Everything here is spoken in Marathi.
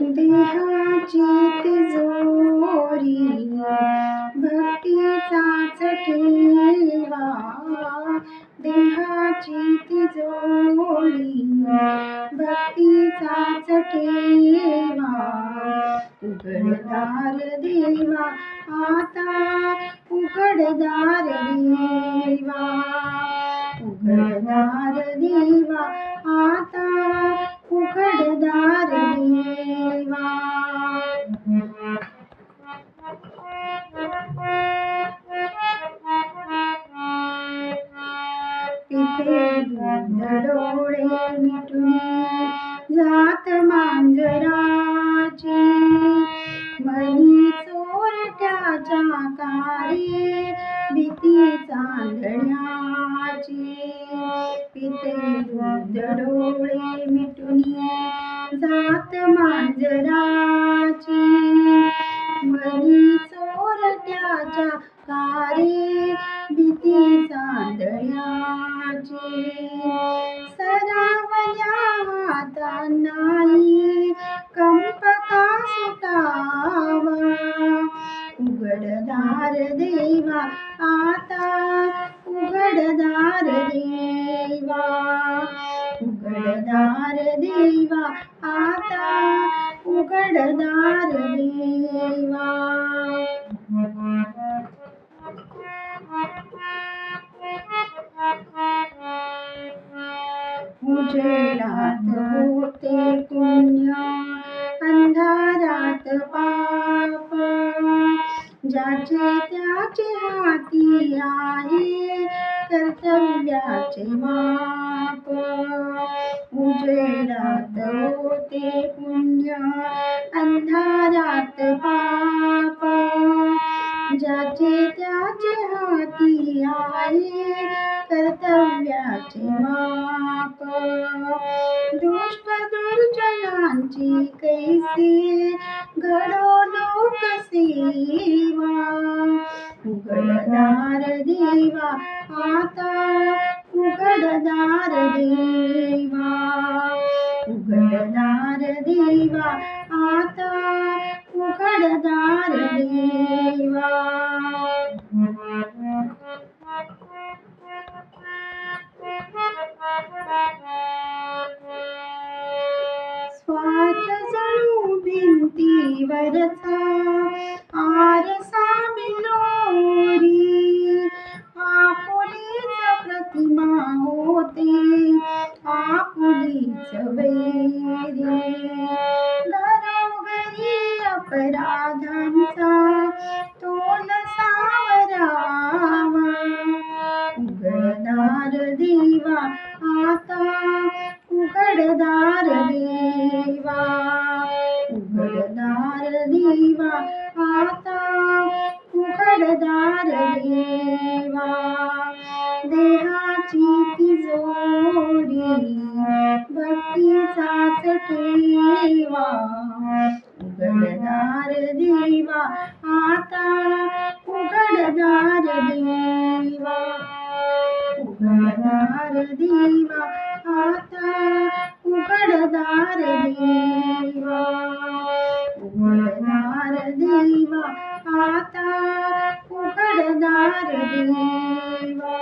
देहाची तिजोरी भक्तीचाच ठेवा. देहाची तिजोरी भक्तीचाच ठेवा. उघडदार देवा आता उघडदार देवा. उघडदार देवा डोळे मिटून जात मांजराची मनी चोरट्याच्या कारे भीती चांदण्याची पिते दूध डोळे मिटून हात मांजराची मनी चोरट्याच्या कारे भीती चांदण्याची सरावल्या हातांनाही कंप का सुटावा उघडदार देवा आता उघडदार देवा. उघडदार देवा आता उगड़दार देवा। उजेडात होते पुण्य अंधारात पाप। ज्याचे त्याचे हाती आहे कर्तव्याचे माप उजेडात होते पुण्य अंधारात पाप ज्याचे त्याचे हाती आहे कर्तव्याचे माप दुष्ट दुर्जनांची कैसी ಮುಖದಾರ ದೇವ ಆತ ಮುಖದಾರ आपुलीच वैरी अपराधांचा आता उघडदार देवा उघडदार देवा आता उघडदार देवा उघडदार देवा आता उघडदार देवा